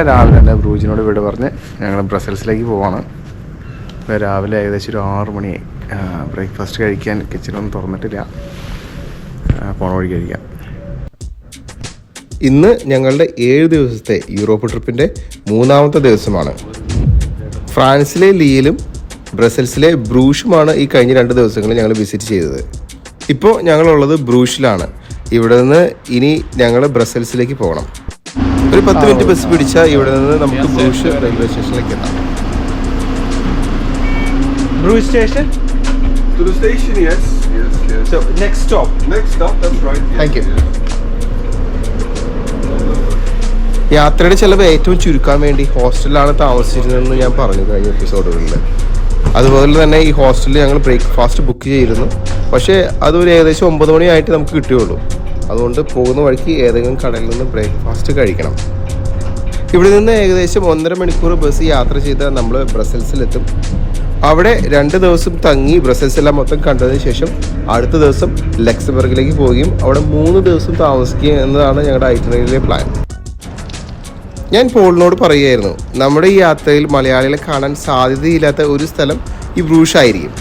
അങ്ങനെ രാവിലെ തന്നെ ബ്രൂജിനോട് വീട് പറഞ്ഞ് ഞങ്ങൾ ബ്രസൽസിലേക്ക് പോവാണ്. ഇപ്പോൾ രാവിലെ ഏകദേശം ഒരു ആറ് മണിയായി ബ്രേക്ക്ഫാസ്റ്റ് കഴിക്കാൻ കിച്ചണൊന്നും തുറന്നിട്ടില്ല. പോണ വഴി കഴിക്കാം. ഇന്ന് ഞങ്ങളുടെ ഏഴ് ദിവസത്തെ യൂറോപ്പ് ട്രിപ്പിന്റെ മൂന്നാമത്തെ ദിവസമാണ്. ഫ്രാൻസിലെ ലീയിലും ബ്രസൽസിലെ ബ്രൂഷുമാണ് ഈ കഴിഞ്ഞ രണ്ട് ദിവസങ്ങളിൽ ഞങ്ങൾ വിസിറ്റ് ചെയ്തത്. ഇപ്പോൾ ഞങ്ങളുള്ളത് ബ്രൂഷിലാണ്. ഇവിടെ നിന്ന് ഇനി ഞങ്ങൾ ബ്രസൽസിലേക്ക് പോകണം. ഒരു പത്ത് മിനിറ്റ് ബസ് പിടിച്ചാൽ ഇവിടെ നിന്ന് നമുക്ക് ബ്രൂഷ് റെയിൽവേ സ്റ്റേഷനിലേക്ക് എത്താം Bruges station To the station, yes, yes, yes. So next stop. Next stop, that's right. Yes, Thank you. yes. യാത്രയുടെ ചിലവ് ഏറ്റവും ചുരുക്കാൻ വേണ്ടി ഹോസ്റ്റലിലാണ് താമസിച്ചിരുന്നതെന്ന് ഞാൻ പറഞ്ഞു കഴിഞ്ഞ എപ്പിസോഡുകളിൽ അതുപോലെ തന്നെ ഈ ഹോസ്റ്റലിൽ ഞങ്ങൾ ബ്രേക്ക്ഫാസ്റ്റ് ബുക്ക് ചെയ്തിരുന്നു പക്ഷേ അതൊരു ഏകദേശം ഒമ്പത് മണിയായിട്ട് നമുക്ക് കിട്ടുകയുള്ളൂ അതുകൊണ്ട് പോകുന്ന വഴിക്ക് ഏതെങ്കിലും കടയിൽ നിന്ന് ബ്രേക്ക്ഫാസ്റ്റ് കഴിക്കണം. ഇവിടെ നിന്ന് ഏകദേശം ഒന്നര മണിക്കൂർ ബസ് യാത്ര ചെയ്ത് നമ്മൾ ബ്രസൽസിലെത്തും. അവിടെ രണ്ട് ദിവസം തങ്ങി ബ്രസൽസ് എല്ലാം മൊത്തം കണ്ടതിന് ശേഷം അടുത്ത ദിവസം ലക്സബർഗിലേക്ക് പോവുകയും അവിടെ മൂന്ന് ദിവസം താമസിക്കുകയും എന്നതാണ് ഞങ്ങളുടെ ഐറ്റനറിയിലെ പ്ലാൻ ഞാൻ പോളിനോട് പറയുകയായിരുന്നു നമ്മുടെ ഈ യാത്രയിൽ മലയാളികളെ കാണാൻ സാധ്യതയില്ലാത്ത ഒരു സ്ഥലം ഈ ബ്രൂഷായിരിക്കും.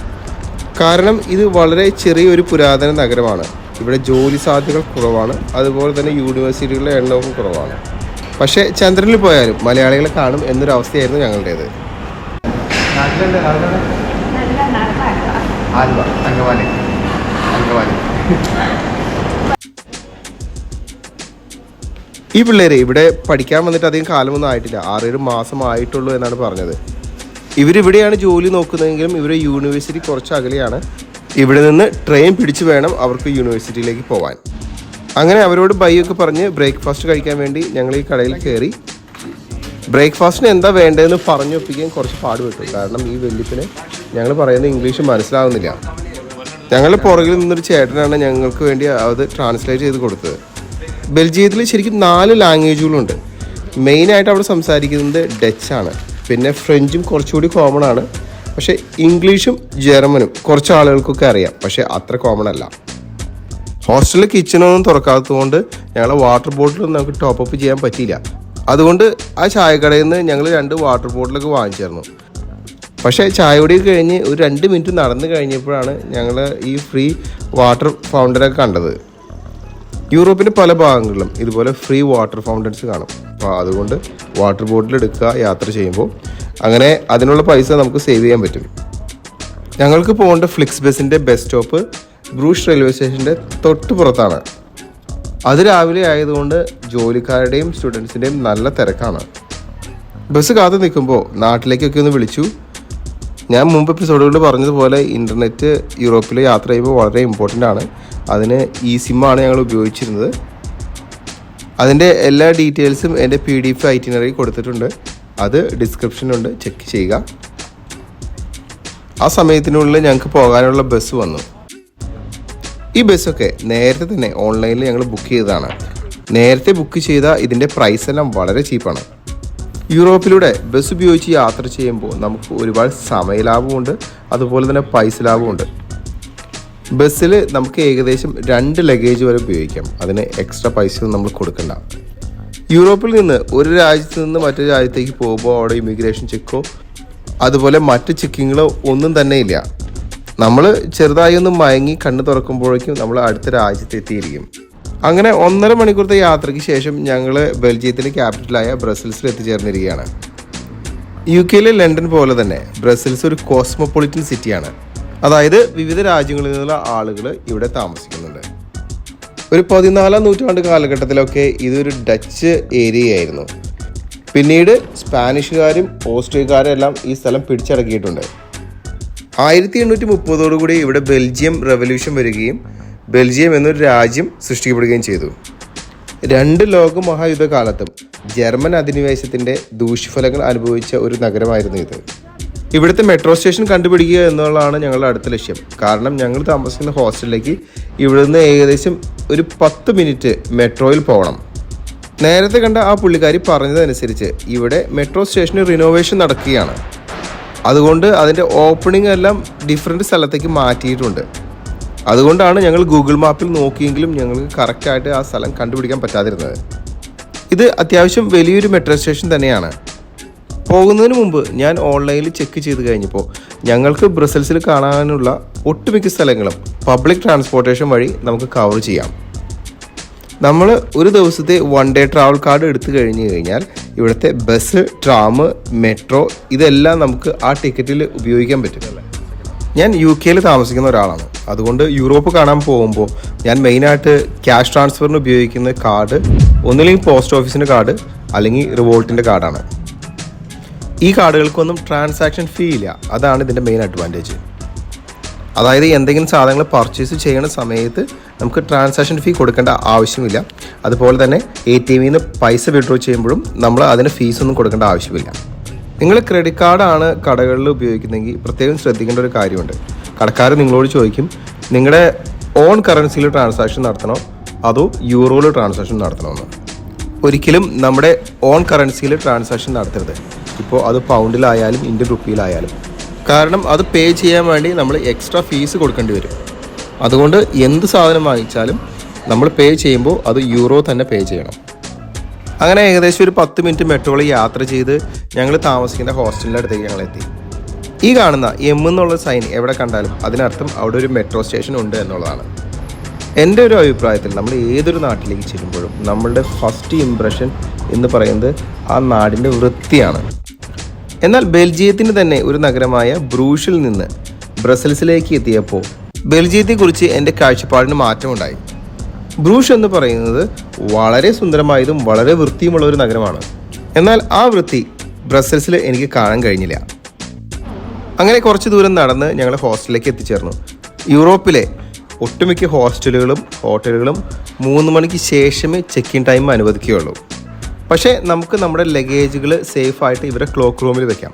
കാരണം ഇത് വളരെ ചെറിയൊരു പുരാതന നഗരമാണ്. ഇവിടെ ജോലി സാധ്യതകൾ കുറവാണ്. അതുപോലെ തന്നെ യൂണിവേഴ്സിറ്റികളുടെ എണ്ണവും കുറവാണ്. പക്ഷേ ചന്ദ്രനിൽ പോയാലും മലയാളികളെ കാണും എന്നൊരു അവസ്ഥയായിരുന്നു ഞങ്ങളുടേത് ഈ പിള്ളേര് ഇവിടെ പഠിക്കാൻ വന്നിട്ട് അധികം കാലമൊന്നും ആയിട്ടില്ല. ആറേഴ് മാസം ആയിട്ടുള്ളൂ എന്നാണ് പറഞ്ഞത്. ഇവരിവിടെയാണ് ജോലി നോക്കുന്നതെങ്കിലും ഇവരെ യൂണിവേഴ്സിറ്റി കുറച്ച് അകലെയാണ് ഇവിടെ നിന്ന് ട്രെയിൻ പിടിച്ചു വേണം അവർക്ക് യൂണിവേഴ്സിറ്റിയിലേക്ക് പോകാൻ അങ്ങനെ അവരോട് ബൈ ഒക്കെ പറഞ്ഞ് ബ്രേക്ക്ഫാസ്റ്റ് കഴിക്കാൻ വേണ്ടി ഞങ്ങൾ ഈ കടയിൽ കയറി. ബ്രേക്ക്ഫാസ്റ്റിന് എന്താ വേണ്ടതെന്ന് പറഞ്ഞൊപ്പിക്കാൻ കുറച്ച് പാടുപെട്ടു. കാരണം ഈ വെല്ലിപ്പിന് ഞങ്ങൾ പറയുന്ന ഇംഗ്ലീഷ് മനസ്സിലാവുന്നില്ല. ഞങ്ങളുടെ പുറകിൽ നിന്നൊരു ചേട്ടനാണ് ഞങ്ങൾക്ക് വേണ്ടി അത് ട്രാൻസ്ലേറ്റ് ചെയ്ത് കൊടുത്തത്. ബെൽജിയത്തിൽ ശരിക്കും നാല് ലാംഗ്വേജുകളുണ്ട് മെയിനായിട്ട് അവിടെ സംസാരിക്കുന്നത് ഡച്ചാണ് പിന്നെ ഫ്രഞ്ചും കുറച്ചുകൂടി കോമൺ ആണ്. പക്ഷേ ഇംഗ്ലീഷും ജർമ്മനും കുറച്ച് ആളുകൾക്കൊക്കെ അറിയാം. പക്ഷേ അത്ര കോമൺ അല്ല. ഹോസ്റ്റലിൽ കിച്ചണൊന്നും തുറക്കാത്തതുകൊണ്ട് ഞങ്ങളെ വാട്ടർ ബോട്ടിലൊന്നും നമുക്ക് ടോപ്പ് അപ്പ് ചെയ്യാൻ പറ്റിയില്ല. അതുകൊണ്ട് ആ ചായക്കടയിൽ നിന്ന് ഞങ്ങൾ രണ്ട് വാട്ടർ ബോട്ടിലൊക്കെ വാങ്ങിച്ചിരുന്നു പക്ഷേ ചായപൊടി കഴിഞ്ഞ് ഒരു രണ്ട് മിനിറ്റ് നടന്നു കഴിഞ്ഞപ്പോഴാണ് ഞങ്ങൾ ഈ ഫ്രീ വാട്ടർ ഫൗണ്ടനൊക്കെ കണ്ടത്. യൂറോപ്പിന്റെ പല ഭാഗങ്ങളിലും ഇതുപോലെ ഫ്രീ വാട്ടർ ഫൗണ്ടൻസ് കാണും. അപ്പോൾ അതുകൊണ്ട് വാട്ടർ ബോട്ടിൽ എടുക്കുക യാത്ര ചെയ്യുമ്പോൾ അങ്ങനെ അതിനുള്ള പൈസ നമുക്ക് സേവ് ചെയ്യാൻ പറ്റും. ഞങ്ങൾക്ക് പോകേണ്ട ഫ്ലിക്സ് ബസ്സിന്റെ ബസ് സ്റ്റോപ്പ് ബ്രൂഷ് റെയിൽവേ സ്റ്റേഷന്റെ തൊട്ട് പുറത്താണ്. അത് രാവിലെ ആയതുകൊണ്ട് ജോലിക്കാരുടെയും സ്റ്റുഡൻസിന്റെയും നല്ല തിരക്കാണ്. ബസ് കാത്തു നിൽക്കുമ്പോൾ നാട്ടിലേക്കൊക്കെ ഒന്ന് വിളിച്ചു. ഞാൻ മുമ്പ് എപ്പിസോഡുകളിൽ പറഞ്ഞതുപോലെ ഇന്റർനെറ്റ് യൂറോപ്പിൽ യാത്ര ചെയ്യുമ്പോൾ വളരെ ഇമ്പോർട്ടന്റ് ആണ്. അതിന് ഈ സിമ്മാണ് ഞങ്ങൾ ഉപയോഗിച്ചിരുന്നത്. അതിന്റെ എല്ലാ ഡീറ്റെയിൽസും എന്റെ പി ഡി എഫ് ഐറ്റിനറി കൊടുത്തിട്ടുണ്ട്. അത് ഡിസ്ക്രിപ്ഷനുണ്ട് ചെക്ക് ചെയ്യുക. ആ സമയത്തിനുള്ളിൽ ഞങ്ങൾക്ക് പോകാനുള്ള ബസ് വന്നു. ഈ ബസ്സൊക്കെ നേരത്തെ തന്നെ ഓൺലൈനിൽ ഞങ്ങൾ ബുക്ക് ചെയ്തതാണ്. നേരത്തെ ബുക്ക് ചെയ്ത ഇതിന്റെ പ്രൈസ് എല്ലാം വളരെ ചീപ്പാണ് യൂറോപ്പിലൂടെ ബസ് ഉപയോഗിച്ച് യാത്ര ചെയ്യുമ്പോൾ നമുക്ക് ഒരുപാട് സമയലാഭമുണ്ട് അതുപോലെ തന്നെ പൈസ ലാഭമുണ്ട് ബസ്സിൽ നമുക്ക് ഏകദേശം രണ്ട് ലഗേജ് വരെ ഉപയോഗിക്കാം. അതിന് എക്സ്ട്രാ പൈസ നമ്മൾ കൊടുക്കണ്ട. യൂറോപ്പിൽ നിന്ന് ഒരു രാജ്യത്ത് നിന്ന് മറ്റൊരു രാജ്യത്തേക്ക് പോകുമ്പോൾ അവിടെ ഇമിഗ്രേഷൻ ചെക്കോ അതുപോലെ മറ്റ് ചെക്കിങ്ങുകളോ ഒന്നും തന്നെ ഇല്ല. നമ്മൾ ചെറുതായി ഒന്ന് മയങ്ങി കണ്ണ് തുറക്കുമ്പോഴേക്കും നമ്മൾ അടുത്ത രാജ്യത്ത് എത്തിയിരിക്കും. അങ്ങനെ ഒന്നര മണിക്കൂറത്തെ യാത്രയ്ക്ക് ശേഷം ഞങ്ങൾ ബെൽജിയത്തിലെ ക്യാപിറ്റലായ ബ്രസൽസിൽ എത്തിച്ചേർന്നിരിക്കുകയാണ്. യു കെയിലെ ലണ്ടൻ പോലെ തന്നെ ബ്രസൽസ് ഒരു കോസ്മോപൊളിറ്റൻ സിറ്റിയാണ് അതായത് വിവിധ രാജ്യങ്ങളിൽ നിന്നുള്ള ആളുകൾ ഇവിടെ താമസിക്കുന്നുണ്ട്. ഒരു പതിനാലാം നൂറ്റാണ്ട് കാലഘട്ടത്തിലൊക്കെ ഇതൊരു ഡച്ച് ഏരിയ ആയിരുന്നു പിന്നീട് സ്പാനിഷുകാരും ഓസ്ട്രിയക്കാരും എല്ലാം ഈ സ്ഥലം പിടിച്ചടക്കിയിട്ടുണ്ട്. ആയിരത്തി എണ്ണൂറ്റി മുപ്പതോടുകൂടി ഇവിടെ ബെൽജിയം റെവല്യൂഷൻ വരികയും ബെൽജിയം എന്നൊരു രാജ്യം സൃഷ്ടിക്കപ്പെടുകയും ചെയ്തു. രണ്ട് ലോക മഹായുദ്ധകാലത്തും ജർമ്മൻ അധിനിവേശത്തിന്റെ ദൂഷ്യഫലങ്ങൾ അനുഭവിച്ച ഒരു നഗരമായിരുന്നു ഇത്. ഇവിടുത്തെ മെട്രോ സ്റ്റേഷൻ കണ്ടുപിടിക്കുക എന്നുള്ളതാണ് ഞങ്ങളുടെ അടുത്ത ലക്ഷ്യം. കാരണം ഞങ്ങൾ താമസിക്കുന്ന ഹോസ്റ്റലിലേക്ക് ഇവിടുന്ന് ഏകദേശം ഒരു പത്ത് മിനിറ്റ് മെട്രോയിൽ പോകണം. നേരത്തെ കണ്ട ആ പുള്ളിക്കാരി പറഞ്ഞതനുസരിച്ച് ഇവിടെ മെട്രോ സ്റ്റേഷന് റിനോവേഷൻ നടക്കുകയാണ്. അതുകൊണ്ട് അതിന്റെ ഓപ്പണിംഗ് എല്ലാം ഡിഫറെന്റ് സ്ഥലത്തേക്ക് മാറ്റിയിട്ടുണ്ട്. അതുകൊണ്ടാണ് ഞങ്ങൾ ഗൂഗിൾ മാപ്പിൽ നോക്കിയെങ്കിലും ഞങ്ങൾക്ക് കറക്റ്റായിട്ട് ആ സ്ഥലം കണ്ടുപിടിക്കാൻ പറ്റാതിരുന്നത്. ഇത് അത്യാവശ്യം വലിയൊരു മെട്രോ സ്റ്റേഷൻ തന്നെയാണ്. പോകുന്നതിന് മുമ്പ് ഞാൻ ഓൺലൈനിൽ ചെക്ക് ചെയ്ത് കഴിഞ്ഞപ്പോൾ ഞങ്ങൾക്ക് ബ്രസൽസിൽ കാണാനുള്ള ഒട്ടുമിക്ക സ്ഥലങ്ങളും പബ്ലിക് ട്രാൻസ്പോർട്ടേഷൻ വഴി നമുക്ക് കവർ ചെയ്യാം. നമ്മൾ ഒരു ദിവസത്തെ വൺ ഡേ ട്രാവൽ കാർഡ് എടുത്തു കഴിഞ്ഞ് കഴിഞ്ഞാൽ ഇവിടുത്തെ ബസ് ട്രാം മെട്രോ ഇതെല്ലാം നമുക്ക് ആ ടിക്കറ്റിൽ ഉപയോഗിക്കാൻ പറ്റുന്നില്ല ഞാൻ യു കെയിൽ താമസിക്കുന്ന ഒരാളാണ്. അതുകൊണ്ട് യൂറോപ്പ് കാണാൻ പോകുമ്പോൾ ഞാൻ മെയിനായിട്ട് ക്യാഷ് ട്രാൻസ്ഫറിന് ഉപയോഗിക്കുന്ന കാർഡ് ഒന്നില്ലെങ്കിൽ പോസ്റ്റ് ഓഫീസിന്റെ കാർഡ് അല്ലെങ്കിൽ റിവോൾട്ടിന്റെ കാർഡാണ് ഈ കാർഡുകൾക്കൊന്നും ട്രാൻസാക്ഷൻ ഫീ ഇല്ല. അതാണ് ഇതിന്റെ മെയിൻ അഡ്വാന്റേജ് അതായത് എന്തെങ്കിലും സാധനങ്ങൾ പർച്ചേസ് ചെയ്യുന്ന സമയത്ത് നമുക്ക് ട്രാൻസാക്ഷൻ ഫീ കൊടുക്കേണ്ട ആവശ്യമില്ല. അതുപോലെ തന്നെ എ ടി എമ്മിൽ നിന്ന് പൈസ വിഡ്രോ ചെയ്യുമ്പോഴും നമ്മൾ അതിന് ഫീസൊന്നും കൊടുക്കേണ്ട ആവശ്യമില്ല. നിങ്ങൾ ക്രെഡിറ്റ് കാർഡാണ് കടകളിൽ ഉപയോഗിക്കുന്നതെങ്കിൽ പ്രത്യേകം ശ്രദ്ധിക്കേണ്ട ഒരു കാര്യമുണ്ട്. കടക്കാർ നിങ്ങളോട് ചോദിക്കും നിങ്ങളുടെ ഓൺ കറൻസിയിൽ ട്രാൻസാക്ഷൻ നടത്തണോ? അതോ യൂറോയിൽ ട്രാൻസാക്ഷൻ നടത്തണമെന്ന് ഒരിക്കലും നമ്മുടെ ഓൺ കറൻസിയിൽ ട്രാൻസാക്ഷൻ നടത്തരുത്. ഇപ്പോൾ അത് പൗണ്ടിലായാലും ഇന്ത്യൻ റുപ്പിയിലായാലും കാരണം അത് പേ ചെയ്യാൻ വേണ്ടി നമ്മൾ എക്സ്ട്രാ ഫീസ് കൊടുക്കേണ്ടി വരും. അതുകൊണ്ട് എന്ത് സാധനം വാങ്ങിച്ചാലും നമ്മൾ പേ ചെയ്യുമ്പോൾ അത് യൂറോ തന്നെ പേ ചെയ്യണം. അങ്ങനെ ഏകദേശം ഒരു പത്ത് മിനിറ്റ് മെട്രോയിൽ യാത്ര ചെയ്ത് ഞങ്ങൾ താമസിക്കുന്ന ഹോസ്റ്റലിന്റെ അടുത്തേക്ക് ഞങ്ങൾ എത്തി. ഈ കാണുന്ന എം എന്നുള്ള സൈൻ എവിടെ കണ്ടാലും അതിനർത്ഥം അവിടെ ഒരു മെട്രോ സ്റ്റേഷൻ ഉണ്ട് എന്നുള്ളതാണ്. എന്റെ ഒരു അഭിപ്രായത്തിൽ നമ്മൾ ഏതൊരു നാട്ടിലേക്ക് ചെല്ലുമ്പോഴും നമ്മളുടെ ഫസ്റ്റ് ഇംപ്രഷൻ എന്ന് പറയുന്നത് ആ നാടിന്റെ വൃത്തിയാണ്. എന്നാൽ ബെൽജിയത്തിന് തന്നെ ഒരു നഗരമായ ബ്രൂഷിൽ നിന്ന് ബ്രസൽസിലേക്ക് എത്തിയപ്പോൾ ബെൽജിയത്തെക്കുറിച്ച് എന്റെ കാഴ്ചപ്പാടിന് മാറ്റമുണ്ടായി. ബ്രൂഷ് എന്ന് പറയുന്നത് വളരെ സുന്ദരമായതും വളരെ വൃത്തിയുമുള്ള ഒരു നഗരമാണ്. എന്നാൽ ആ വൃത്തി ബ്രസൽസിൽ എനിക്ക് കാണാൻ കഴിഞ്ഞില്ല. അങ്ങനെ കുറച്ച് ദൂരം നടന്ന് ഞങ്ങൾ ഹോസ്റ്റലിലേക്ക് എത്തിച്ചേർന്നു. യൂറോപ്പിലെ ഒട്ടുമിക്ക ഹോസ്റ്റലുകളും ഹോട്ടലുകളും മൂന്ന് മണിക്ക് ശേഷമേ ചെക്ക് ഇൻ ടൈം അനുവദിക്കുകയുള്ളൂ. പക്ഷേ നമുക്ക് നമ്മുടെ ലഗേജുകൾ സേഫ് ആയിട്ട് ഇവരെ ക്ലോക്ക് റൂമിൽ വെക്കാം.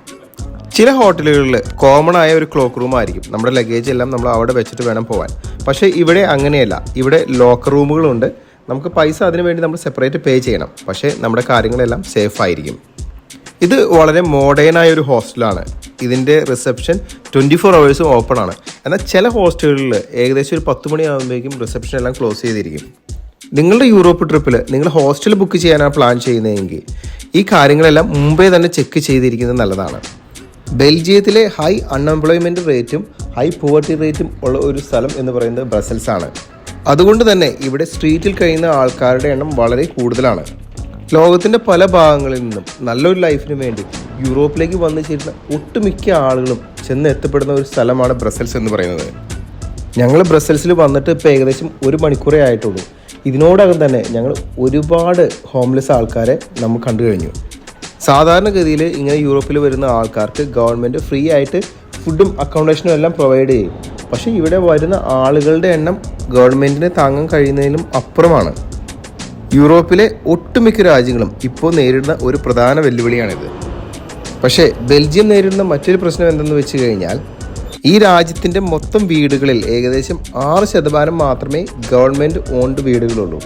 ചില ഹോട്ടലുകളിൽ കോമൺ ആയ ഒരു ക്ലോക്ക് റൂം ആയിരിക്കും. നമ്മുടെ ലഗേജ് എല്ലാം നമ്മൾ അവിടെ വെച്ചിട്ട് വേണം പോകാൻ പക്ഷേ ഇവിടെ അങ്ങനെയല്ല. ഇവിടെ ലോക്കർ റൂമുകളുണ്ട് നമുക്ക് പൈസ അതിനു വേണ്ടി നമ്മൾ സെപ്പറേറ്റ് പേ ചെയ്യണം. പക്ഷേ നമ്മുടെ കാര്യങ്ങളെല്ലാം സേഫ് ആയിരിക്കും. ഇത് വളരെ മോഡേൺ ആയ ഒരു ഹോസ്റ്റലാണ് ഇതിന്റെ റിസപ്ഷൻ ട്വന്റി ഫോർ അവേഴ്സും ഓപ്പൺ ആണ്. എന്നാൽ ചില ഹോസ്റ്റലുകളിൽ ഏകദേശം ഒരു പത്ത് മണിയാകുമ്പോഴേക്കും റിസപ്ഷൻ എല്ലാം ക്ലോസ് ചെയ്തിരിക്കും. നിങ്ങളുടെ യൂറോപ്പ് ട്രിപ്പിൽ നിങ്ങൾ ഹോസ്റ്റൽ ബുക്ക് ചെയ്യാനാണ് പ്ലാൻ ചെയ്യുന്നതെങ്കിൽ ഈ കാര്യങ്ങളെല്ലാം മുമ്പേ തന്നെ ചെക്ക് ചെയ്തിരിക്കുന്നത് നല്ലതാണ്. ബെൽജിയത്തിലെ ഹൈ അൺഎംപ്ലോയ്മെന്റ് റേറ്റും ഹൈ പോവർട്ടി റേറ്റും ഉള്ള ഒരു സ്ഥലം എന്ന് പറയുന്നത് ബ്രസൽസ് ആണ്. അതുകൊണ്ട് തന്നെ ഇവിടെ സ്ട്രീറ്റിൽ കഴിയുന്ന ആൾക്കാരുടെ എണ്ണം വളരെ കൂടുതലാണ്. ലോകത്തിന്റെ പല ഭാഗങ്ങളിൽ നിന്നും നല്ലൊരു ലൈഫിന് വേണ്ടി യൂറോപ്പിലേക്ക് വന്നു ചേരുന്ന ഒട്ടുമിക്ക ആളുകളും ചെന്ന് എത്തപ്പെടുന്ന ഒരു സ്ഥലമാണ് ബ്രസൽസ് എന്ന് പറയുന്നത്. ഞങ്ങൾ ബ്രസൽസിൽ വന്നിട്ട് ഇപ്പോൾ ഏകദേശം ഒരു മണിക്കൂറേ ആയിട്ടുള്ളൂ. ഇതിനോടകം തന്നെ ഞങ്ങൾ ഒരുപാട് ഹോംലെസ് ആൾക്കാരെ നമ്മൾ കണ്ടു കഴിഞ്ഞു. സാധാരണഗതിയിൽ ഇങ്ങനെ യൂറോപ്പിൽ വരുന്ന ആൾക്കാർക്ക് ഗവൺമെന്റ് ഫ്രീ ആയിട്ട് ഫുഡും അക്കോമഡേഷനും എല്ലാം പ്രൊവൈഡ് ചെയ്യും. പക്ഷേ ഇവിടെ വരുന്ന ആളുകളുടെ എണ്ണം ഗവൺമെന്റിന് താങ്ങാൻ കഴിയുന്നതിലും അപ്പുറമാണ്. യൂറോപ്പിലെ ഒട്ടുമിക്ക രാജ്യങ്ങളും ഇപ്പോൾ നേരിടുന്ന ഒരു പ്രധാന വെല്ലുവിളിയാണിത്. പക്ഷേ ബെൽജിയം നേരിടുന്ന മറ്റൊരു പ്രശ്നം എന്തെന്ന് വെച്ച് കഴിഞ്ഞാൽ ഈ രാജ്യത്തിന്റെ മൊത്തം വീടുകളിൽ ഏകദേശം ആറ് ശതമാനം മാത്രമേ ഗവൺമെന്റ് ഓൺഡ് വീടുകളുള്ളൂ.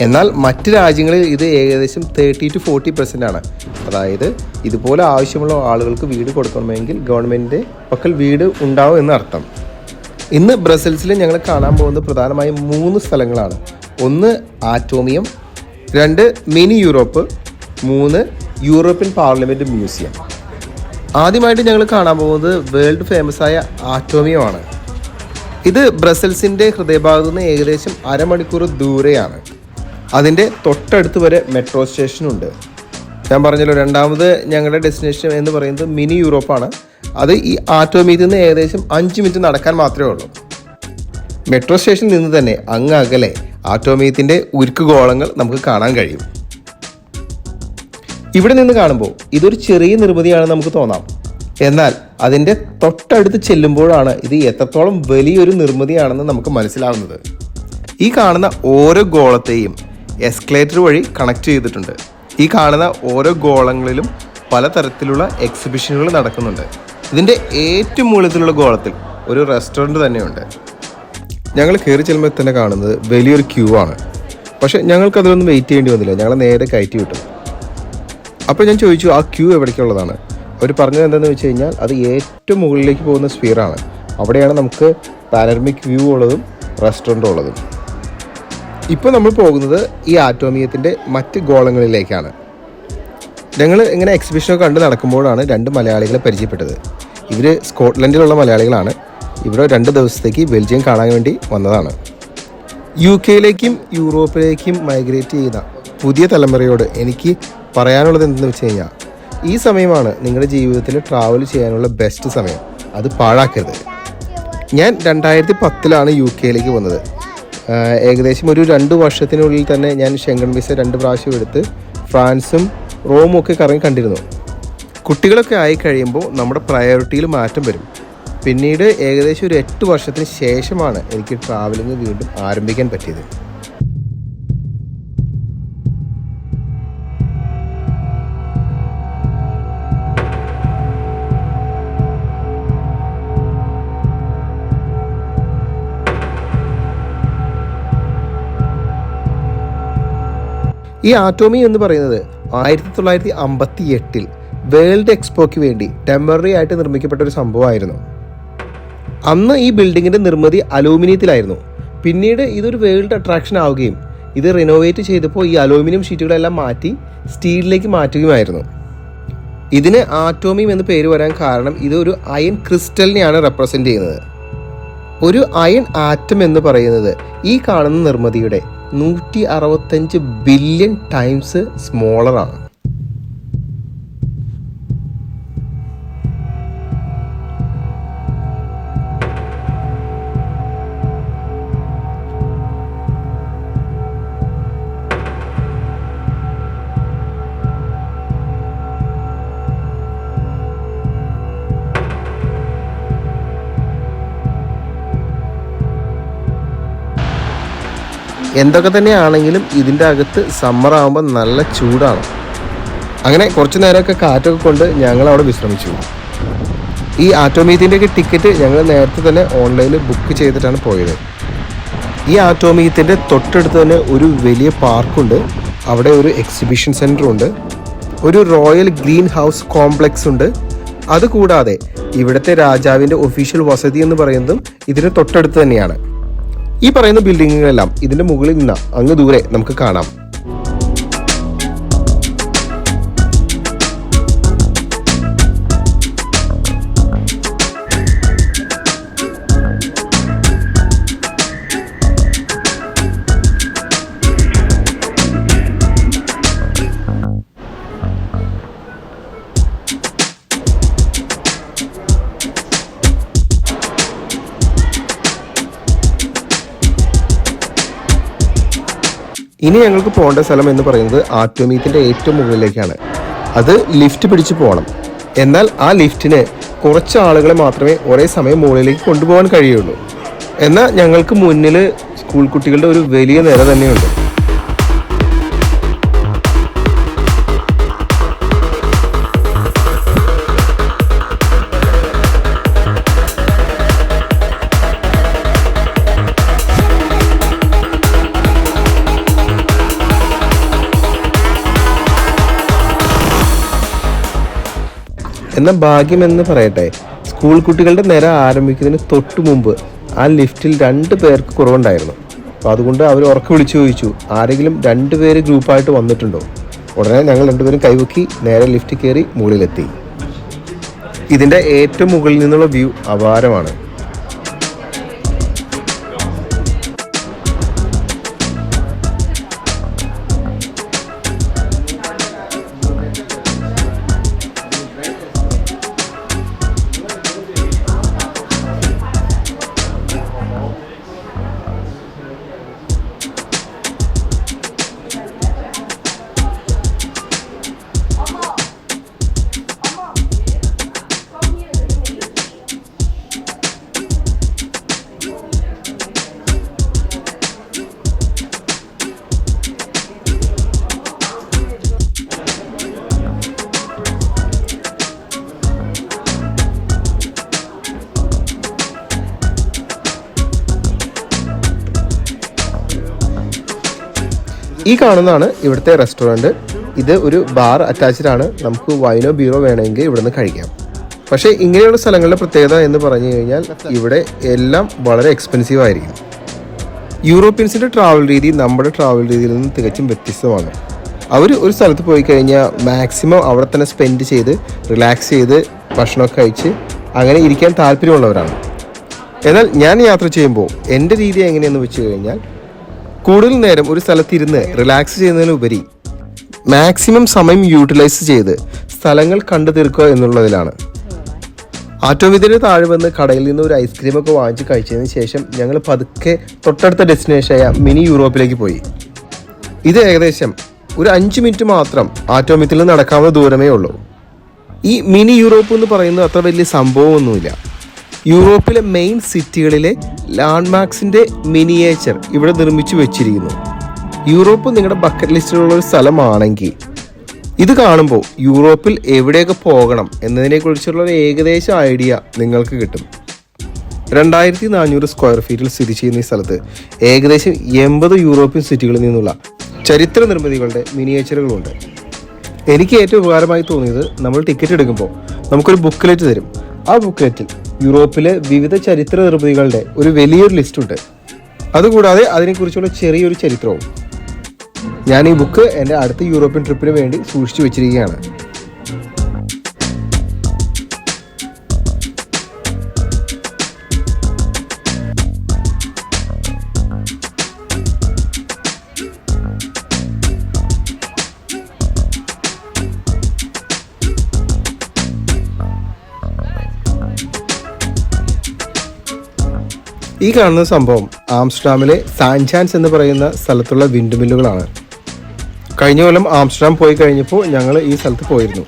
എന്നാൽ മറ്റ് രാജ്യങ്ങളിൽ ഇത് ഏകദേശം തേർട്ടി ടു ഫോർട്ടി പെർസെന്റ് ആണ്. അതായത് ഇതുപോലെ ആവശ്യമുള്ള ആളുകൾക്ക് വീട് കൊടുക്കണമെങ്കിൽ ഗവൺമെന്റിന്റെ പക്കൽ വീട് ഉണ്ടാവും എന്ന് അർത്ഥം. ഇന്ന് ബ്രസൽസിൽ ഞങ്ങൾ കാണാൻ പോകുന്നത് പ്രധാനമായും മൂന്ന് സ്ഥലങ്ങളാണ്. ഒന്ന് ആറ്റോമിയം രണ്ട് മിനി യൂറോപ്പ് മൂന്ന് യൂറോപ്യൻ പാർലമെന്റ് മ്യൂസിയം. ആദ്യമായിട്ട് ഞങ്ങൾ കാണാൻ പോകുന്നത് വേൾഡ് ഫേമസ് ആയ ആറ്റോമിയോ ആണ്. ഇത് ബ്രസൽസിന്റെ ഹൃദയഭാഗത്തു നിന്ന് ഏകദേശം അരമണിക്കൂർ ദൂരെയാണ്. അതിന്റെ തൊട്ടടുത്ത് വരെ മെട്രോ സ്റ്റേഷനുണ്ട് ഞാൻ പറഞ്ഞല്ലോ രണ്ടാമത് ഞങ്ങളുടെ ഡെസ്റ്റിനേഷൻ എന്ന് പറയുന്നത് മിനി യൂറോപ്പാണ്. അത് ഈ ആറ്റോമിയിൽ നിന്ന് ഏകദേശം അഞ്ച് മിനിറ്റ് നടക്കാൻ മാത്രമേ ഉള്ളൂ. മെട്രോ സ്റ്റേഷനിൽ നിന്ന് തന്നെ അങ്ങ് അകലെ ആറ്റോമിയത്തിന്റെ ഉരുക്ക് ഗോളങ്ങൾ നമുക്ക് കാണാൻ കഴിയും. ഇവിടെ നിന്ന് കാണുമ്പോൾ ഇതൊരു ചെറിയ നിർമ്മിതിയാണെന്ന് നമുക്ക് തോന്നാം. എന്നാൽ അതിന്റെ തൊട്ടടുത്ത് ചെല്ലുമ്പോഴാണ് ഇത് എത്രത്തോളം വലിയൊരു നിർമ്മിതിയാണെന്ന് നമുക്ക് മനസ്സിലാവുന്നത്. ഈ കാണുന്ന ഓരോ ഗോളത്തെയും എസ്കലേറ്റർ വഴി കണക്ട് ചെയ്തിട്ടുണ്ട്. ഈ കാണുന്ന ഓരോ ഗോളങ്ങളിലും പലതരത്തിലുള്ള എക്സിബിഷനുകൾ നടക്കുന്നുണ്ട്. ഇതിന്റെ ഏറ്റവും മുകളിലുള്ള ഗോളത്തിൽ ഒരു റെസ്റ്റോറന്റ് തന്നെയുണ്ട്. ഞങ്ങൾ കയറി ചെല്ലുമ്പോൾ തന്നെ കാണുന്നത് വലിയൊരു ക്യൂ ആണ്. പക്ഷേ ഞങ്ങൾക്ക് അതിലൊന്നും വെയിറ്റ് ചെയ്യേണ്ടി വന്നില്ല. ഞങ്ങൾ നേരെ കയറ്റി വിട്ടു. അപ്പോൾ ഞാൻ ചോദിച്ചു ആ ക്യൂ എവിടേക്കുള്ളതാണ്? അവർ പറഞ്ഞത് എന്താണെന്ന് വെച്ച് കഴിഞ്ഞാൽ അത് ഏറ്റവും മുകളിലേക്ക് പോകുന്ന സ്ഫിയറാണ് അവിടെയാണ് നമുക്ക് പാനർമിക് വ്യൂ ഉള്ളതും റെസ്റ്റോറന്റ് ഉള്ളതും. ഇപ്പോൾ നമ്മൾ പോകുന്നത് ഈ ആറ്റോമിയത്തിന്റെ മറ്റ് ഗോളങ്ങളിലേക്കാണ്. ഞങ്ങൾ ഇങ്ങനെ എക്സിബിഷനൊക്കെ കണ്ട് നടക്കുമ്പോഴാണ് രണ്ട് മലയാളികളെ പരിചയപ്പെട്ടത്. ഇവർ സ്കോട്ട്ലൻഡിലുള്ള മലയാളികളാണ്. ഇവിടെ രണ്ട് ദിവസത്തേക്ക് ബെൽജിയം കാണാൻ വേണ്ടി വന്നതാണ്. യു കെയിലേക്കും യൂറോപ്പിലേക്കും മൈഗ്രേറ്റ് ചെയ്യുന്ന പുതിയ തലമുറയോട് എനിക്ക് പറയാനുള്ളത് എന്തെന്ന് വെച്ച് കഴിഞ്ഞാൽ ഈ സമയമാണ് നിങ്ങളുടെ ജീവിതത്തിൽ ട്രാവൽ ചെയ്യാനുള്ള ബെസ്റ്റ് സമയം. അത് പാഴാക്കരുത്. ഞാൻ രണ്ടായിരത്തി പത്തിലാണ് യു കെയിലേക്ക് വന്നത്. ഏകദേശം ഒരു രണ്ട് വർഷത്തിനുള്ളിൽ തന്നെ ഞാൻ ഷെങ്കൺ വിസ രണ്ട് പ്രാവശ്യം എടുത്ത് ഫ്രാൻസും റോമും ഒക്കെ കറങ്ങി കണ്ടിരുന്നു. കുട്ടികളൊക്കെ ആയി കഴിയുമ്പോൾ നമ്മുടെ പ്രയോറിറ്റിയിൽ മാറ്റം വരും. പിന്നീട് ഏകദേശം ഒരു എട്ട് വർഷത്തിന് ശേഷമാണ് എനിക്ക് ട്രാവലിംഗ് വീണ്ടും ആരംഭിക്കാൻ പറ്റിയത്. ഈ ആറ്റോമി എന്ന് പറയുന്നത് ആയിരത്തി തൊള്ളായിരത്തി അമ്പത്തി എട്ടിൽ വേൾഡ് എക്സ്പോയ്ക്ക് വേണ്ടി ടെമ്പററി ആയിട്ട് നിർമ്മിക്കപ്പെട്ട ഒരു സംഭവമായിരുന്നു. അന്ന് ഈ ബിൽഡിങ്ങിന്റെ നിർമ്മിതി അലൂമിനിയത്തിലായിരുന്നു. പിന്നീട് ഇതൊരു വേൾഡ് അട്രാക്ഷൻ ആവുകയും ഇത് റിനോവേറ്റ് ചെയ്തപ്പോൾ ഈ അലൂമിനിയം ഷീറ്റുകളെല്ലാം മാറ്റി സ്റ്റീലിലേക്ക് മാറ്റുകയുമായിരുന്നു. ഇതിന് ആറ്റോമിയം എന്ന് പേര് വരാൻ കാരണം ഇത് ഒരു അയൺ ക്രിസ്റ്റലിനെയാണ് റെപ്രസെന്റ് ചെയ്യുന്നത്. ഒരു അയൺ ആറ്റം എന്ന് പറയുന്നത് ഈ കാണുന്ന നിർമ്മിതിയുടെ നൂറ്റി അറുപത്തഞ്ച് ബില്യൺ ടൈംസ് സ്മോളറാണ് എന്തൊക്കെ തന്നെയാണെങ്കിലും ഇതിന്റെ അകത്ത് സമ്മർ ആകുമ്പോൾ നല്ല ചൂടാണ്. അങ്ങനെ കുറച്ച് നേരമൊക്കെ കാറ്റൊക്കെ കൊണ്ട് ഞങ്ങൾ അവിടെ വിശ്രമിച്ചു. ഈ ആറ്റോമീത്തിന്റെയൊക്കെ ടിക്കറ്റ് ഞങ്ങൾ നേരത്തെ തന്നെ ഓൺലൈനിൽ ബുക്ക് ചെയ്തിട്ടാണ് പോയത്. ഈ ആറ്റോമീത്തിന്റെ തൊട്ടടുത്ത് തന്നെ ഒരു വലിയ പാർക്കുണ്ട് അവിടെ ഒരു എക്സിബിഷൻ സെന്റർ ഉണ്ട്. ഒരു റോയൽ ഗ്രീൻ ഹൗസ് കോംപ്ലക്സ് ഉണ്ട്. അതുകൂടാതെ ഇവിടുത്തെ രാജാവിന്റെ ഒഫീഷ്യൽ വസതി എന്ന് പറയുന്നതും ഇതിന് തൊട്ടടുത്ത് തന്നെയാണ്. ഈ പറയുന്ന ബിൽഡിങ്ങുകളെല്ലാം ഇതിന്റെ മുകളിൽ നിന്ന് അങ്ങ് ദൂരെ നമുക്ക് കാണാം. ഇനി ഞങ്ങൾക്ക് പോകേണ്ട സ്ഥലം എന്ന് പറയുന്നത് ആറ്റോമീത്തിന്റെ ഏറ്റവും മുകളിലേക്കാണ്. അത് ലിഫ്റ്റ് പിടിച്ച് പോകണം. എന്നാൽ ആ ലിഫ്റ്റിന് കുറച്ച് ആളുകളെ മാത്രമേ ഒരേ സമയം മുകളിലേക്ക് കൊണ്ടുപോകാൻ കഴിയുള്ളൂ. എന്നാൽ ഞങ്ങൾക്ക് മുന്നിൽ സ്കൂൾ കുട്ടികളുടെ ഒരു വലിയ നിര തന്നെയുണ്ട്. എന്നാൽ ഭാഗ്യമെന്ന് പറയട്ടെ. സ്കൂൾ കുട്ടികളുടെ നിര ആരംഭിക്കുന്നതിന് തൊട്ട് മുമ്പ് ആ ലിഫ്റ്റിൽ രണ്ട് പേർക്ക് കുറവുണ്ടായിരുന്നു. അപ്പോൾ അതുകൊണ്ട് അവർ ഉറക്കെ വിളിച്ചു ചോദിച്ചു ആരെങ്കിലും രണ്ട് പേര് ഗ്രൂപ്പായിട്ട് വന്നിട്ടുണ്ടോ? ഉടനെ ഞങ്ങൾ രണ്ടുപേരും കൈവക്കി നേരെ ലിഫ്റ്റ് കയറി മുകളിലെത്തി. ഇതിന്റെ ഏറ്റവും മുകളിൽ നിന്നുള്ള വ്യൂ അപാരമാണ്. ഈ കാണുന്നതാണ് ഇവിടുത്തെ റെസ്റ്റോറന്റ്. ഇത് ഒരു ബാർ അറ്റാച്ച്ഡ് ആണ്. നമുക്ക് വൈനോ ബീറോ വേണമെങ്കിൽ ഇവിടുന്ന് കഴിക്കാം. പക്ഷേ ഇങ്ങനെയുള്ള സ്ഥലങ്ങളുടെ പ്രത്യേകത എന്ന് പറഞ്ഞു കഴിഞ്ഞാൽ ഇവിടെ എല്ലാം വളരെ എക്സ്പെൻസീവ് ആയിരിക്കും. യൂറോപ്യൻസിന്റെ ട്രാവൽ രീതി നമ്മുടെ ട്രാവൽ രീതിയിൽ നിന്ന് തികച്ചും വ്യത്യസ്തമാണ്. അവർ ഒരു സ്ഥലത്ത് പോയി കഴിഞ്ഞാൽ മാക്സിമം അവിടെ തന്നെ സ്പെൻഡ് ചെയ്ത് റിലാക്സ് ചെയ്ത് ഭക്ഷണമൊക്കെ കഴിച്ച് അങ്ങനെ ഇരിക്കാൻ താല്പര്യമുള്ളവരാണ്. എന്നാൽ ഞാൻ യാത്ര ചെയ്യുമ്പോൾ എന്റെ രീതി എങ്ങനെയെന്ന് വെച്ച് കഴിഞ്ഞാൽ കൂടുതൽ നേരം ഒരു സ്ഥലത്തിരുന്ന് റിലാക്സ് ചെയ്യുന്നതിനുപരി മാക്സിമം സമയം യൂട്ടിലൈസ് ചെയ്ത് സ്ഥലങ്ങൾ കണ്ടു തീർക്കുക എന്നുള്ളതിലാണ്. ആറ്റോമിതിന് താഴെ വന്ന് കടയിൽ നിന്ന് ഒരു ഐസ്ക്രീം ഒക്കെ വാങ്ങിച്ച് കഴിച്ചതിന് ശേഷം ഞങ്ങൾ പതുക്കെ തൊട്ടടുത്ത ഡെസ്റ്റിനേഷനായ മിനി യൂറോപ്പിലേക്ക് പോയി. ഇത് ഏകദേശം ഒരു അഞ്ച് മിനിറ്റ് മാത്രം ആറ്റോമിത്തിൽ നടക്കാവുന്ന ദൂരമേ ഉള്ളൂ. ഈ മിനി യൂറോപ്പ് എന്ന് പറയുന്നത് അത്ര വലിയ സംഭവമൊന്നുമില്ല. യൂറോപ്പിലെ മെയിൻ സിറ്റികളിലെ ലാൻഡ്മാർക്സിന്റെ മിനിയേച്ചർ ഇവിടെ നിർമ്മിച്ചു വെച്ചിരിക്കുന്നു. യൂറോപ്പ് നിങ്ങളുടെ ബക്കറ്റ് ലിസ്റ്റിലുള്ള ഒരു സ്ഥലമാണെങ്കിൽ ഇത് കാണുമ്പോൾ യൂറോപ്പിൽ എവിടെയൊക്കെ പോകണം എന്നതിനെക്കുറിച്ചുള്ള ഒരു ഏകദേശ ഐഡിയ നിങ്ങൾക്ക് കിട്ടും. രണ്ടായിരത്തി നാനൂറ് സ്ക്വയർ ഫീറ്റിൽ സ്ഥിതി ചെയ്യുന്ന ഈ സ്ഥലത്ത് ഏകദേശം എൺപത് യൂറോപ്യൻ സിറ്റികളിൽ നിന്നുള്ള ചരിത്ര നിർമ്മിതികളുടെ മിനിയേച്ചറുകളുണ്ട് എനിക്ക് ഏറ്റവും ഉപകാരമായി തോന്നിയത് നമ്മൾ ടിക്കറ്റ് എടുക്കുമ്പോൾ നമുക്കൊരു ബുക്ക്ലെറ്റ് തരും. ആ ബുക്ക്ലെറ്റിൽ യൂറോപ്പിലെ വിവിധ ചരിത്ര നിർമ്മിതികളുടെ ഒരു വലിയൊരു ലിസ്റ്റ് ഉണ്ട്. അതുകൂടാതെ അതിനെക്കുറിച്ചുള്ള ചെറിയൊരു ചരിത്രവും. ഞാൻ ഈ ബുക്ക് എന്റെ അടുത്ത യൂറോപ്യൻ ട്രിപ്പിന് വേണ്ടി സൂക്ഷിച്ചു വെച്ചിരിക്കുകയാണ്. ഈ കാണുന്ന സംഭവം ആംസ്റ്റർഡാമിലെ സാൻചാൻസ് എന്ന് പറയുന്ന സ്ഥലത്തുള്ള വിൻഡ് മില്ലുകളാണ്. കഴിഞ്ഞ കൊല്ലം ആംസ്റ്റർഡാം പോയി കഴിഞ്ഞപ്പോൾ ഞങ്ങൾ ഈ സ്ഥലത്ത് പോയിരുന്നു.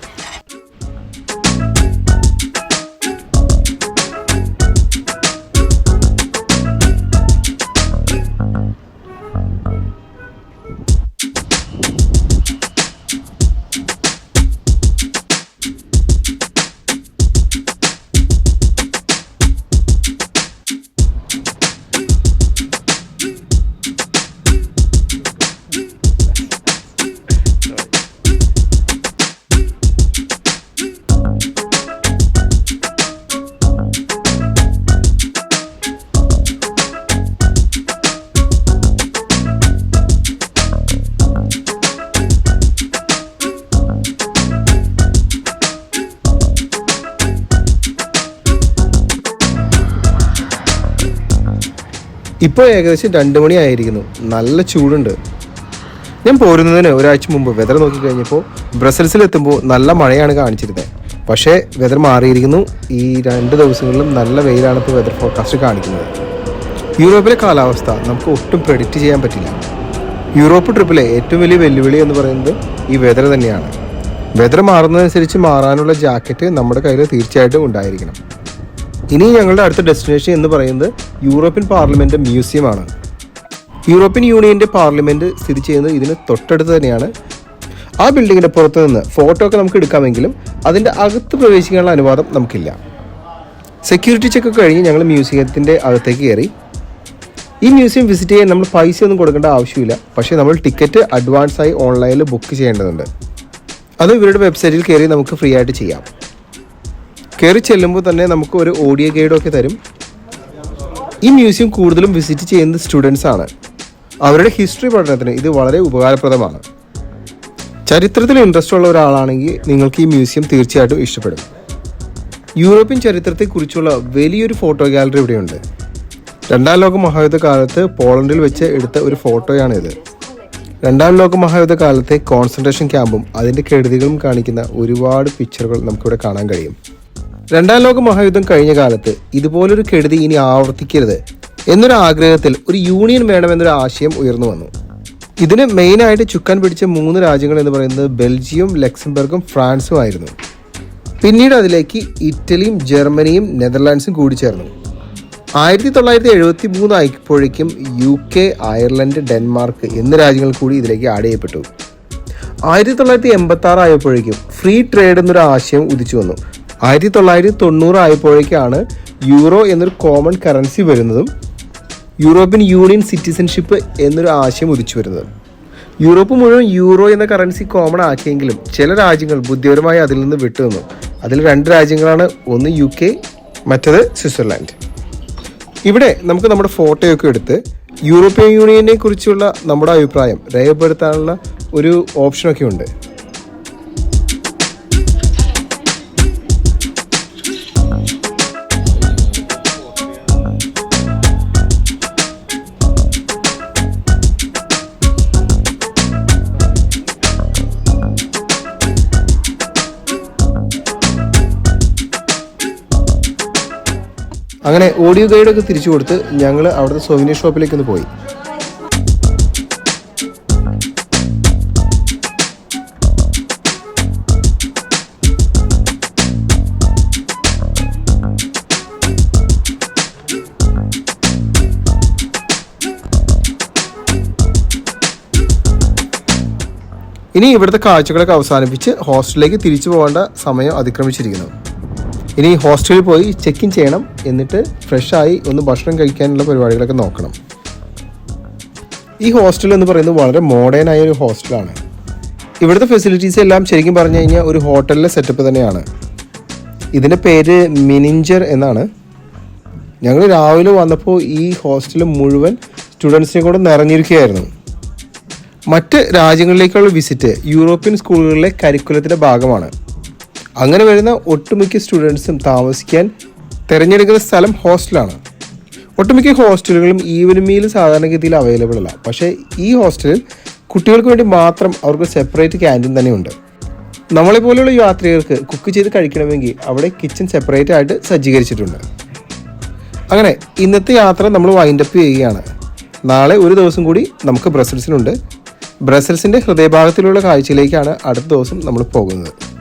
ഇപ്പോൾ ഏകദേശം രണ്ട് മണിയായിരിക്കുന്നു. നല്ല ചൂടുണ്ട്. ഞാൻ പോരുന്നതിന് ഒരാഴ്ച മുമ്പ് വെതർ നോക്കിക്കഴിഞ്ഞപ്പോൾ ബ്രസൽസിൽ എത്തുമ്പോൾ നല്ല മഴയാണ് കാണിച്ചിരുന്നത്. പക്ഷേ വെതർ മാറിയിരിക്കുന്നു. ഈ രണ്ട് ദിവസങ്ങളിലും നല്ല വെയിലാണ് ഇപ്പോൾ വെതർ ഫോർകാസ്റ്റ് കാണിക്കുന്നത്. യൂറോപ്പിലെ കാലാവസ്ഥ നമുക്ക് ഒട്ടും പ്രെഡിക്റ്റ് ചെയ്യാൻ പറ്റില്ല. യൂറോപ്പ് ട്രിപ്പിലെ ഏറ്റവും വലിയ വെല്ലുവിളി എന്ന് പറയുന്നത് ഈ വെതർ തന്നെയാണ്. വെതർ മാറുന്നതനുസരിച്ച് മാറാനുള്ള ജാക്കറ്റ് നമ്മുടെ കയ്യിൽ തീർച്ചയായിട്ടും ഉണ്ടായിരിക്കണം. ഇനി ഞങ്ങളുടെ അടുത്ത ഡെസ്റ്റിനേഷൻ എന്ന് പറയുന്നത് യൂറോപ്യൻ പാർലമെന്റ് മ്യൂസിയമാണ് യൂറോപ്യൻ യൂണിയന്റെ പാർലമെന്റ് സ്ഥിതി ചെയ്യുന്നത് ഇതിന് തൊട്ടടുത്ത് തന്നെയാണ്. ആ ബിൽഡിങ്ങിന്റെ പുറത്ത് നിന്ന് ഫോട്ടോ ഒക്കെ നമുക്ക് എടുക്കാമെങ്കിലും അതിന്റെ അകത്ത് പ്രവേശിക്കാനുള്ള അനുവാദം നമുക്കില്ല. സെക്യൂരിറ്റി ചെക്ക് കഴിഞ്ഞ് ഞങ്ങൾ മ്യൂസിയത്തിന്റെ അകത്തേക്ക് കയറി. ഈ മ്യൂസിയം വിസിറ്റ് ചെയ്യാൻ നമ്മൾ പൈസ ഒന്നും കൊടുക്കേണ്ട ആവശ്യമില്ല. പക്ഷേ നമ്മൾ ടിക്കറ്റ് അഡ്വാൻസായി ഓൺലൈനിൽ ബുക്ക് ചെയ്യേണ്ടതുണ്ട്. അത് ഇവരുടെ വെബ്സൈറ്റിൽ കയറി നമുക്ക് ഫ്രീ ആയിട്ട് ചെയ്യാം. കയറി ചെല്ലുമ്പോൾ തന്നെ നമുക്ക് ഒരു ഓഡിയോ ഗൈഡും ഒക്കെ തരും. ഈ മ്യൂസിയം കൂടുതലും വിസിറ്റ് ചെയ്യുന്നത് സ്റ്റുഡൻസ് ആണ്. അവരുടെ ഹിസ്റ്ററി പഠനത്തിന് ഇത് വളരെ ഉപകാരപ്രദമാണ്. ചരിത്രത്തിൽ ഇൻട്രസ്റ്റ് ഉള്ള ഒരാളാണെങ്കിൽ നിങ്ങൾക്ക് ഈ മ്യൂസിയം തീർച്ചയായിട്ടും ഇഷ്ടപ്പെടും. യൂറോപ്യൻ ചരിത്രത്തെക്കുറിച്ചുള്ള വലിയൊരു ഫോട്ടോ ഗാലറി ഇവിടെയുണ്ട്. രണ്ടാം ലോക മഹായുദ്ധ കാലത്ത് പോളണ്ടിൽ വെച്ച് എടുത്ത ഒരു ഫോട്ടോയാണിത് രണ്ടാം ലോക മഹായുദ്ധ കാലത്തെ കോൺസെൻട്രേഷൻ ക്യാമ്പും അതിന്റെ കെടുതികളും കാണിക്കുന്ന ഒരുപാട് പിക്ചറുകൾ നമുക്കിവിടെ കാണാൻ കഴിയും. രണ്ടാം ലോക മഹായുദ്ധം കഴിഞ്ഞ കാലത്ത് ഇതുപോലൊരു കെടുതി ഇനി ആവർത്തിക്കരുത് എന്നൊരു ആഗ്രഹത്തിൽ ഒരു യൂണിയൻ വേണമെന്നൊരു ആശയം ഉയർന്നു വന്നു. ഇതിന് മെയിനായിട്ട് ചുക്കാൻ പിടിച്ച മൂന്ന് രാജ്യങ്ങൾ എന്ന് പറയുന്നത് ബെൽജിയം ലക്സംബർഗും ഫ്രാൻസും ആയിരുന്നു. പിന്നീട് അതിലേക്ക് ഇറ്റലിയും ജർമ്മനിയും നെതർലാൻഡ്സും കൂടി ചേർന്നു. ആയിരത്തി തൊള്ളായിരത്തി എഴുപത്തി മൂന്ന് ആയപ്പോഴേക്കും യു കെ അയർലൻഡ് ഡെൻമാർക്ക് എന്നീ രാജ്യങ്ങൾ കൂടി ഇതിലേക്ക് ആഡ് ചെയ്യപ്പെട്ടു. ആയിരത്തി തൊള്ളായിരത്തി എൺപത്തി ആറ് ആയപ്പോഴേക്കും ഫ്രീ ട്രേഡ് എന്നൊരു ആശയം ഉദിച്ചു വന്നു. ആയിരത്തി തൊള്ളായിരത്തി തൊണ്ണൂറ് ആയപ്പോഴേക്കാണ് യൂറോ എന്നൊരു കോമൺ കറൻസി വരുന്നതും യൂറോപ്യൻ യൂണിയൻ സിറ്റിസൺഷിപ്പ് എന്നൊരു ആശയം ഉദിച്ചു വരുന്നത്. യൂറോപ്പ് മുഴുവൻ യൂറോ എന്ന കറൻസി കോമൺ ആക്കിയെങ്കിലും ചില രാജ്യങ്ങൾ ബുദ്ധിപരമായി അതിൽ നിന്ന് വിട്ടുനിന്നു അതിൽ രണ്ട് രാജ്യങ്ങളാണ് ഒന്ന് യു കെ മറ്റത് സ്വിറ്റ്സർലാൻഡ്. ഇവിടെ നമുക്ക് നമ്മുടെ ഫോട്ടോയൊക്കെ എടുത്ത് യൂറോപ്യൻ യൂണിയനെ കുറിച്ചുള്ള നമ്മുടെ അഭിപ്രായം രേഖപ്പെടുത്താനുള്ള ഒരു ഓപ്ഷനൊക്കെ ഉണ്ട്. അങ്ങനെ ഓഡിയോ ഗൈഡൊക്കെ തിരിച്ചു കൊടുത്ത് ഞങ്ങൾ അവിടുത്തെ സോവിനിയർ ഷോപ്പിലേക്ക് ഒന്ന് പോയി. ഇനി ഇവിടുത്തെ കാഴ്ചകളൊക്കെ അവസാനിപ്പിച്ച് ഹോസ്റ്റലിലേക്ക് തിരിച്ചു പോകേണ്ട സമയം അതിക്രമിച്ചിരിക്കുന്നു. ഇനി ഹോസ്റ്റലിൽ പോയി ചെക്ക് ഇൻ ചെയ്യണം. എന്നിട്ട് ഫ്രഷായി ഒന്ന് ഭക്ഷണം കഴിക്കാനുള്ള പരിപാടികളൊക്കെ നോക്കണം. ഈ ഹോസ്റ്റൽ എന്ന് പറയുന്നത് വളരെ മോഡേൺ ആയ ഒരു ഹോസ്റ്റലാണ് ഇവിടുത്തെ ഫെസിലിറ്റീസ് എല്ലാം ശരിക്കും പറഞ്ഞു കഴിഞ്ഞാൽ ഒരു ഹോട്ടലിലെ സെറ്റപ്പ് തന്നെയാണ്. ഇതിന്റെ പേര് മിനിഞ്ചർ എന്നാണ്. ഞങ്ങൾ രാവിലെ വന്നപ്പോൾ ഈ ഹോസ്റ്റൽ മുഴുവൻ സ്റ്റുഡൻസിനെ കൂടെ നിറഞ്ഞിരിക്കുകയായിരുന്നു. മറ്റ് രാജ്യങ്ങളിലേക്കുള്ള വിസിറ്റ് യൂറോപ്യൻ സ്കൂളുകളിലെ കരിക്കുലത്തിന്റെ ഭാഗമാണ്. അങ്ങനെ വരുന്ന ഒട്ടുമിക്ക സ്റ്റുഡൻസും താമസിക്കാൻ തിരഞ്ഞെടുക്കുന്ന സ്ഥലം ഹോസ്റ്റലാണ്. ഒട്ടുമിക്ക ഹോസ്റ്റലുകളും ഈവനിംഗ് മീൽ സാധാരണഗതിയിൽ അവൈലബിൾ അല്ല. പക്ഷേ ഈ ഹോസ്റ്റലിൽ കുട്ടികൾക്ക് വേണ്ടി മാത്രം അവർക്ക് സെപ്പറേറ്റ് ക്യാന്റീൻ തന്നെയുണ്ട്. നമ്മളെ പോലെയുള്ള യാത്രികർക്ക് കുക്ക് ചെയ്ത് കഴിക്കണമെങ്കിൽ അവിടെ കിച്ചൺ സെപ്പറേറ്റ് ആയിട്ട് സജ്ജീകരിച്ചിട്ടുണ്ട്. അങ്ങനെ ഇന്നത്തെ യാത്ര നമ്മൾ വൈൻഡപ്പ് ചെയ്യുകയാണ്. നാളെ ഒരു ദിവസം കൂടി നമുക്ക് ബ്രസൽസിനുണ്ട്. ബ്രസൽസിന്റെ ഹൃദയഭാഗത്തിലുള്ള കാഴ്ചയിലേക്കാണ് അടുത്ത ദിവസം നമ്മൾ പോകുന്നത്.